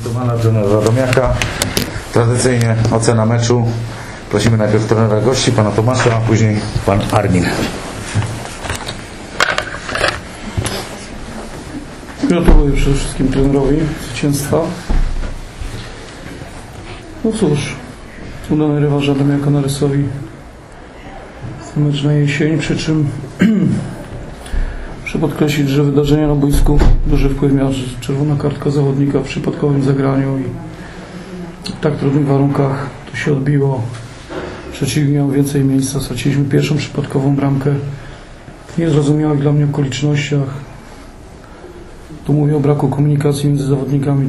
Pana trenera Radomiaka. Tradycyjnie ocena meczu. Prosimy najpierw trenera gości, pana Tomasza, a później pan Armin. Gratuluję przede wszystkim trenerowi zwycięstwa. No cóż, udany rywal Radomiaka Narysowi mecz na jesień, przy czym podkreślić, że wydarzenia na boisku duży wpływ miała czerwona kartka zawodnika w przypadkowym zagraniu i w tak trudnych warunkach to się odbiło. Przeciwnik miał więcej miejsca, straciliśmy pierwszą przypadkową bramkę w niezrozumiałych dla mnie okolicznościach. Tu mówię o braku komunikacji między zawodnikami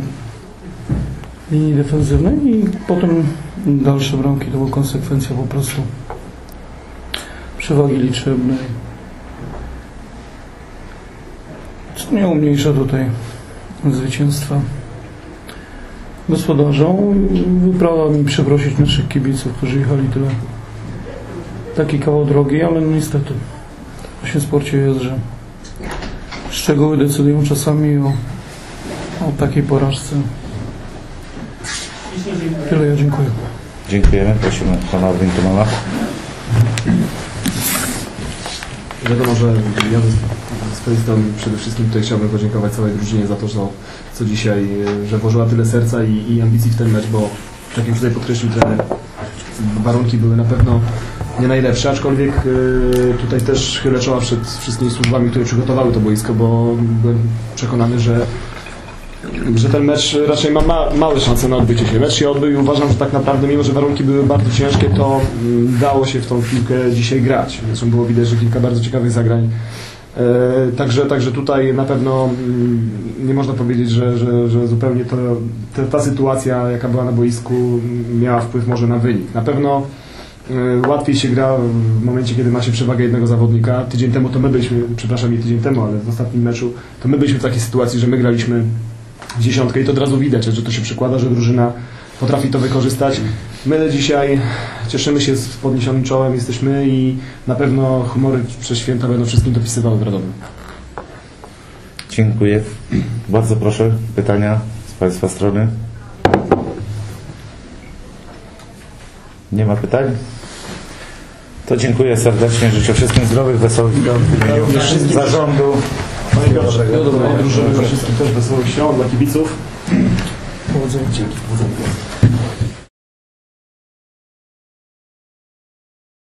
linii defensywnej i potem dalsze bramki to była konsekwencja po prostu przewagi liczebnej. Nie umniejsza tutaj zwycięstwa gospodarzą. Wypada mi przeprosić naszych kibiców, którzy jechali tyle taki kawał drogi, ale no niestety właśnie w sporcie jest, że szczegóły decydują czasami o, o takiej porażce. Tyle ja dziękuję. Dziękujemy. Prosimy pana Armintomana. Wiadomo, że ja ze- swojej strony przede wszystkim tutaj chciałbym podziękować całej drużynie za to, że, co dzisiaj, e, że włożyła tyle serca i, i ambicji w ten mecz, bo tak jak tutaj podkreślił trener, warunki były na pewno nie najlepsze, aczkolwiek e, tutaj też chylę czoła przed wszystkimi służbami, które przygotowały to boisko, bo byłem przekonany, że że ten mecz raczej ma, ma małe szanse na odbycie się. Mecz się odbył i uważam, że tak naprawdę, mimo że warunki były bardzo ciężkie, to mm, dało się w tą piłkę dzisiaj grać. Zresztą było widać, że kilka bardzo ciekawych zagrań. E, Także, także tutaj na pewno mm, nie można powiedzieć, że, że, że zupełnie to, ta, ta sytuacja, jaka była na boisku, miała wpływ może na wynik. Na pewno e, łatwiej się gra w momencie, kiedy ma się przewagę jednego zawodnika. Tydzień temu to my byliśmy, przepraszam, nie tydzień temu, ale w ostatnim meczu to my byliśmy w takiej sytuacji, że my graliśmy w dziesiątkę i to od razu widać, że to się przekłada, że drużyna potrafi to wykorzystać. My dzisiaj cieszymy się z podniesionym czołem, jesteśmy i na pewno humory przez święta będą wszystkim dopisywały w Radomiu. Dziękuję. Bardzo proszę, pytania z Państwa strony. Nie ma pytań? To dziękuję serdecznie. Życzę wszystkim zdrowych, wesołych świąt w imieniu zarządu. Dobrego, drużyny, wszystkim też wesołych świąt dla kibiców. Powodzenia. Dzięki. Powodzenia.